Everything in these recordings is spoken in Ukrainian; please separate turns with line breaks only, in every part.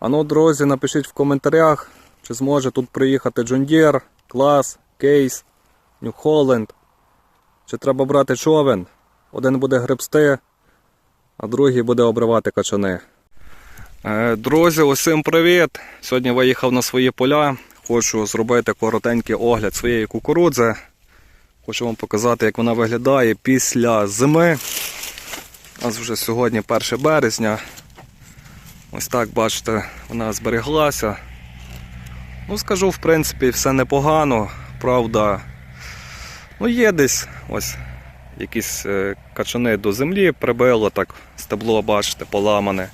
А ну, друзі, напишіть в коментарях, чи зможе тут приїхати Deere, клас, кейс, Holland. Чи треба брати човен. Один буде гребсти, а другий буде обривати качани. Е, Друзі, усім привіт! Сьогодні виїхав на свої поля. Хочу зробити коротенький огляд своєї кукурудзи. Хочу вам показати, як вона виглядає після зими. У нас вже сьогодні 1 березня. Ось так, бачите, вона збереглася. Ну, скажу, в принципі, все непогано. Правда, ну є десь ось якісь е, качани до землі прибило, так стебло, бачите, поламане.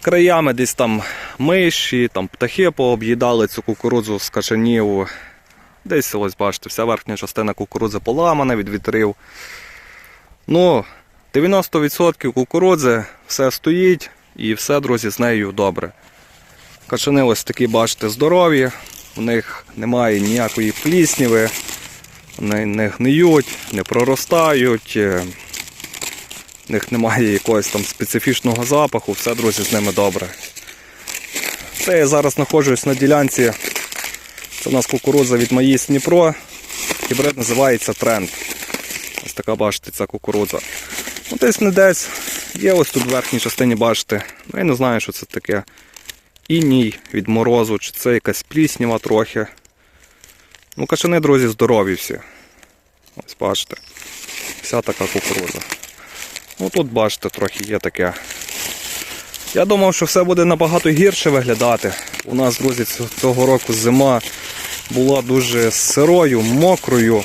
Краями десь там миші, там птахи пооб'їдали цю кукурудзу з качанів. Десь ось бачите, вся верхня частина кукурудзи поламана від вітрів. Ну, 90% кукурудзи все стоїть і все, друзі, з нею добре. Качани ось такі, бачите, здорові, у них немає ніякої плісніви, вони не гниють, не проростають, е, в них немає якогось там специфічного запаху, все, друзі, з ними добре. Це я зараз знаходжусь на ділянці. Це у нас кукурудза від Маїс Дніпро. Гібрид називається Тренд. Ось така, бачите, ця кукурудза. Ну, десь не десь. Є ось тут в верхній частині, бачите. Ну, я не знаю, що це таке. Іній від морозу, чи це якась плісніва трохи. Ну, качани, друзі, здорові всі. Ось бачите. Вся така кукурудза. Ну тут, бачите, трохи є таке. Я думав, що все буде набагато гірше виглядати. У нас, друзі, цього року зима була дуже сирою, мокрою.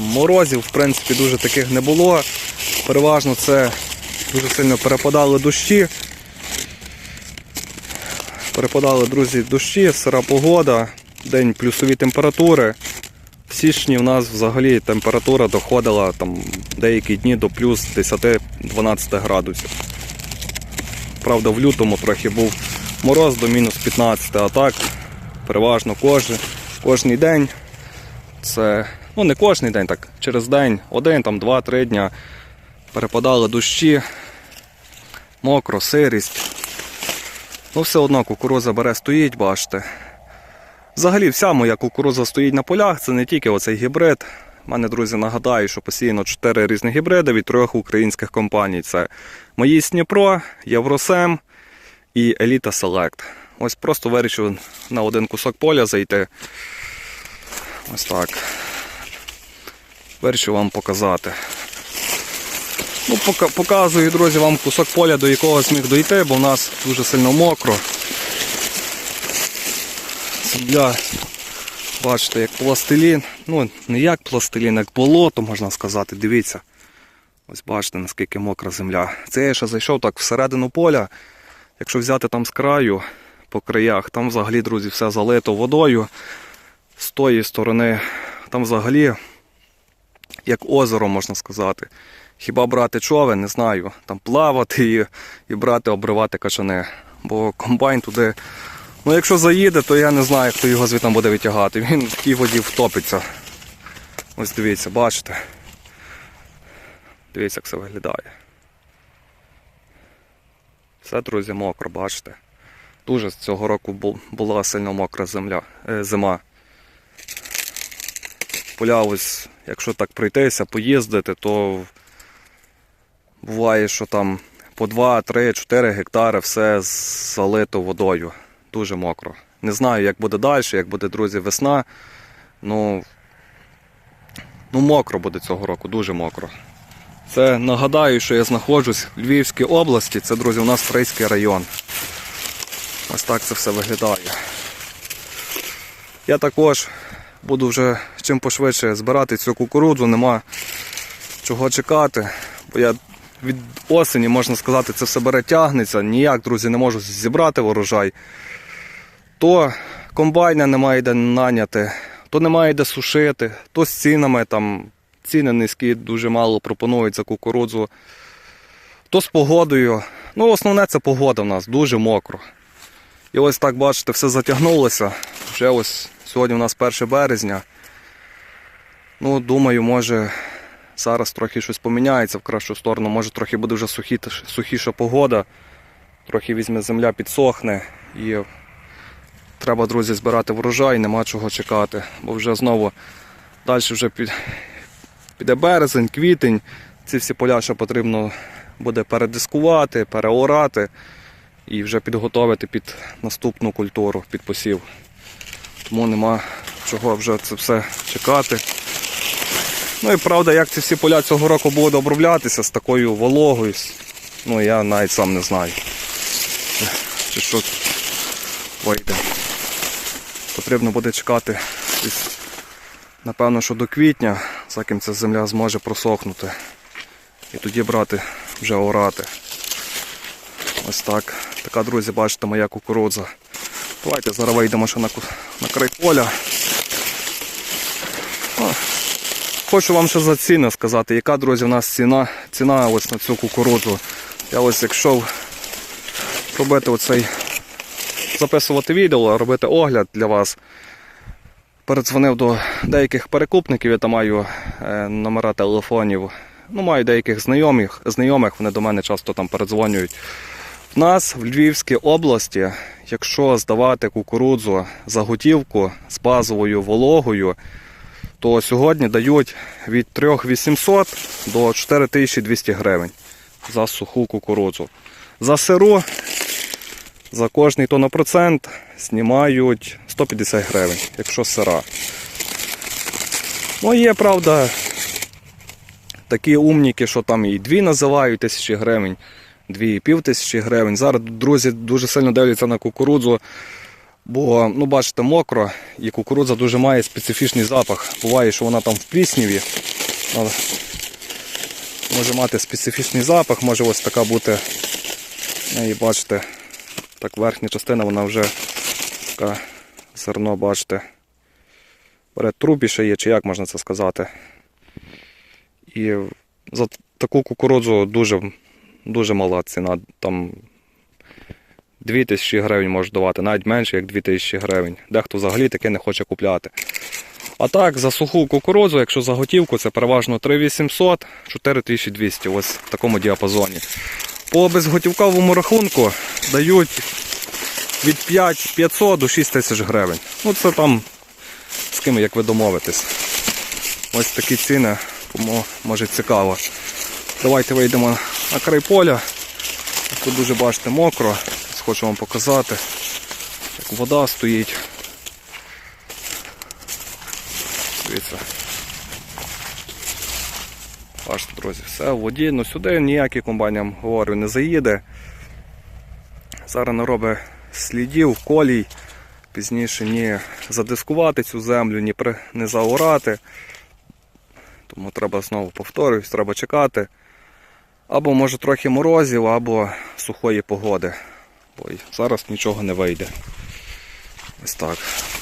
Морозів, в принципі, дуже таких не було. Переважно це дуже сильно перепадали дощі. Перепадали, друзі, дощі, сира погода, день плюсові температури. В січні в нас взагалі температура доходила там деякі дні до плюс 10-12 градусів. Правда, в лютому трохи був мороз до мінус 15, а так переважно кожен, кожний день. Це, ну не кожний день, так, через день, один, там, два-три дня перепадали дощі, мокро, сирість. Ну, все одно кукуруза бере стоїть, бачите. Взагалі, вся моя кукуруза стоїть на полях, це не тільки оцей гібрид. У мене, друзі, нагадаю, що посіяно 4 різні гібриди від трьох українських компаній. Це Маїс Дніпро, Євросем і Еліта Селект. Ось просто вирішив на один кусок поля зайти. Ось так. Вирішив вам показати. Ну, показую, друзі, вам кусок поля, до якого зміг дойти, бо в нас дуже сильно мокро. Земля, бачите, як пластилін. Ну, не як пластилін, як болото, можна сказати. Дивіться. Ось бачите, наскільки мокра земля. Це я ще зайшов так всередину поля. Якщо взяти там з краю, по краях, там взагалі, друзі, все залито водою. З тої сторони, там взагалі, як озеро, можна сказати. Хіба брати човен, не знаю. Там плавати і, і брати, обривати качани. Бо комбайн туди. Ну, якщо заїде, то я не знаю, хто його звідти буде витягати. Він в тій воді втопиться. Ось дивіться, бачите. Дивіться, як це виглядає. Все, друзі, мокро, бачите. Дуже з цього року була сильно мокра земля, е, зима. Поля ось, якщо так пройтися, поїздити, то буває, що там по 2, 3, 4 гектари все залито водою. Дуже мокро. Не знаю, як буде далі, як буде, друзі, весна. Ну, ну мокро буде цього року, дуже мокро. Це нагадаю, що я знаходжусь в Львівській області. Це, друзі, у нас Стрийський район. Ось так це все виглядає. Я також буду вже чим пошвидше збирати цю кукурудзу, нема чого чекати. Бо я від осені, можна сказати, це все бере тягнеться. Ніяк, друзі, не можу зібрати урожай. То комбайна немає де наняти, то немає де сушити, то з цінами там ціни низькі, дуже мало пропонують за кукурудзу. То з погодою. Ну, основне це погода в нас, дуже мокро. І ось так, бачите, все затягнулося. Вже ось сьогодні у нас 1 березня. Ну, думаю, може зараз трохи щось поміняється в кращу сторону, може трохи буде вже сухі, сухіша погода. трохи візьме земля, підсохне і треба, друзі, збирати врожай, нема чого чекати, бо вже знову далі вже під, піде березень, квітень. Ці всі поля ще потрібно буде передискувати, переорати і вже підготовити під наступну культуру, під посів. Тому нема чого вже це все чекати. Ну і правда, як ці всі поля цього року будуть оброблятися з такою вологою, ну я навіть сам не знаю. Чи що вийде. Потрібно буде чекати напевно, що до квітня, за ким ця земля зможе просохнути. І тоді брати вже орати. Ось так. Така, друзі, бачите, моя кукурудза. Давайте зараз вийдемо ще на, на край поля. О, Хочу вам ще за ціни сказати, яка, друзі, у нас ціна, ціна ось на цю кукурудзу. Я ось якщо робити оцей, записувати відео, робити огляд для вас. Передзвонив до деяких перекупників, я там маю е, номера телефонів. Ну, маю деяких знайомих, знайомих, вони до мене часто там передзвонюють. В нас в Львівській області, якщо здавати кукурудзу за готівку з базовою вологою, то сьогодні дають від 3800 до 4200 гривень за суху кукурудзу. За сиру за кожний тонопроцент знімають 150 гривень, якщо сира. Ну, є, правда, такі умніки, що там і 2 називають тисячі гривень, 2,5 тисячі гривень. Зараз друзі дуже сильно дивляться на кукурудзу, бо, ну, бачите, мокро, і кукурудза дуже має специфічний запах. Буває, що вона там в плісніві. Може мати специфічний запах, може ось така бути. Ну, І бачите, так верхня частина вона вже така зерно, бачите. Бере трубіше є, чи як можна це сказати. І за таку кукурудзу дуже, дуже мала ціна. Там 2000 гривень може давати, навіть менше, як 2000 гривень. Дехто взагалі таке не хоче купляти. А так, за суху кукурудзу, якщо за готівку, це переважно 3800, 4200, ось в такому діапазоні. По безготівковому рахунку дають від 5500 до 6000 гривень. Ну це там з ким як ви домовитесь. Ось такі ціни, тому може цікаво. Давайте вийдемо на край поля. Тут дуже бачите мокро. Хочу вам показати, як вода стоїть. Дивіться. Бачите, друзі, все в воді, ну сюди ніякий комбайн, говорю, не заїде. Зараз не робить слідів, колій. Пізніше ні задискувати цю землю, ні при... не заорати. Тому треба знову повторюсь, треба чекати. Або може трохи морозів, або сухої погоди. Ой, зараз нічого не вийде. Ось так.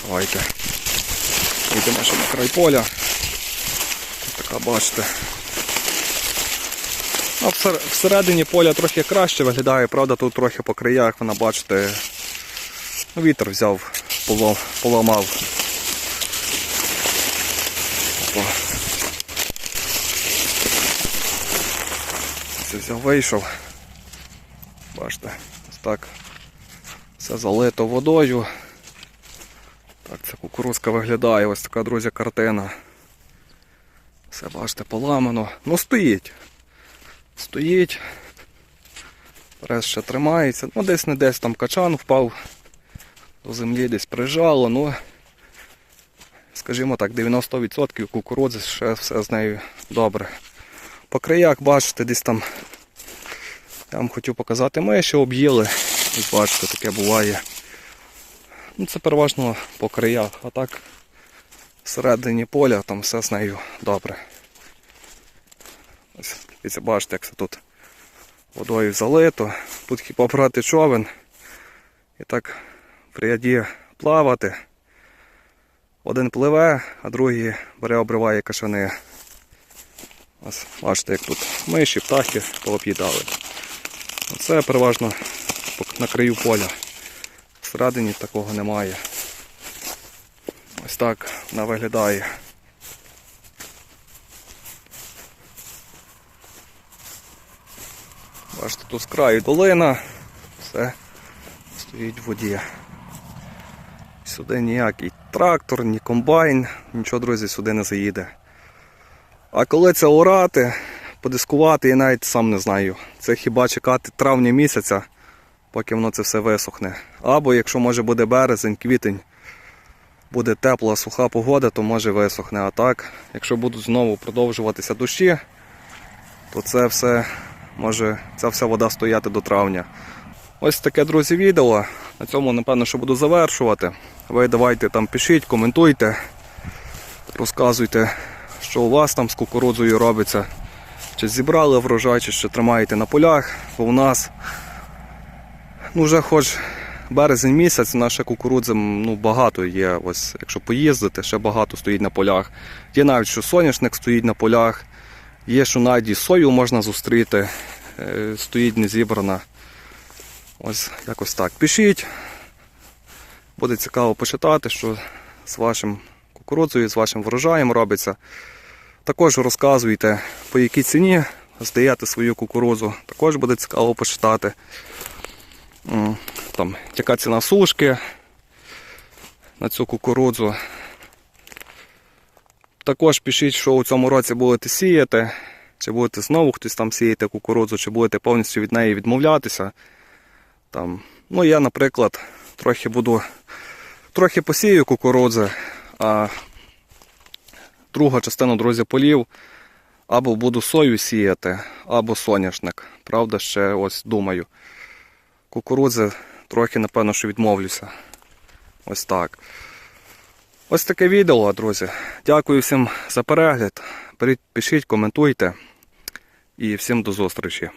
Давайте. Йдемо ще на край поля. Ось така, бачите. А всередині поля трохи краще виглядає, правда, тут трохи по краях, вона, бачите, ну, вітер взяв, поламав. Опа. Взяв, вийшов. Бачите, ось так. Все залито водою. Так, ця кукурузка виглядає, ось така, друзі, картина. Все, бачите, поламано. Ну стоїть. Стоїть. Прес ще тримається. Ну, десь не десь там качан впав. До землі десь прижало, ну скажімо так, 90% кукурудзи ще все з нею добре. По краях, бачите, десь там. Я вам хотів показати, ми ще об'їли. Бачите, таке буває. Ну, це переважно по краях, а так всередині поля там все з нею добре. Ось, бачите, як це тут водою залито. Тут хіба брати човен і так в ряді плавати. Один пливе, а другий бере обриває кашани. Ось бачите, як тут миші, птахи пооб'їдали. Це переважно на краю поля. Всередині такого немає. Ось так вона виглядає. Бачите, тут з краю долина. все стоїть в воді. Сюди ніякий трактор, ні комбайн, нічого, друзі, сюди не заїде. А коли це орати, подискувати, я навіть сам не знаю. Це хіба чекати травня місяця, поки воно це все висохне. Або якщо може буде березень, квітень, буде тепла, суха погода, то може висохне. А так, якщо будуть знову продовжуватися дощі, то це все може ця вся вода стояти до травня. Ось таке, друзі, відео. На цьому, напевно, що буду завершувати. Ви давайте там пишіть, коментуйте, розказуйте, що у вас там з кукурудзою робиться. Чи зібрали врожай, чи ще тримаєте на полях, бо у нас ну, вже хоч березень місяць, наша кукурудза ну, багато є. Ось, якщо поїздити, ще багато стоїть на полях. Є навіть, що соняшник стоїть на полях, є, що навіть і сою можна зустріти, е, стоїть не зібрана. Ось якось так. Пишіть. Буде цікаво почитати, що з вашим кукурудзою, з вашим врожаєм робиться. Також розказуйте, по якій ціні здаєте свою кукурудзу. Також буде цікаво почитати. Там, яка ціна сушки на цю кукурудзу. Також пишіть, що у цьому році будете сіяти, чи будете знову хтось там сіяти кукурудзу, чи будете повністю від неї відмовлятися. Там, ну я, наприклад, трохи буду трохи посію кукурудзи, а друга частина, друзі, полів або буду сою сіяти, або соняшник. Правда, ще ось думаю. Кукурудзи трохи, напевно, що відмовлюся. Ось так. Ось таке відео, друзі. Дякую всім за перегляд. Пишіть, коментуйте. І всім до зустрічі.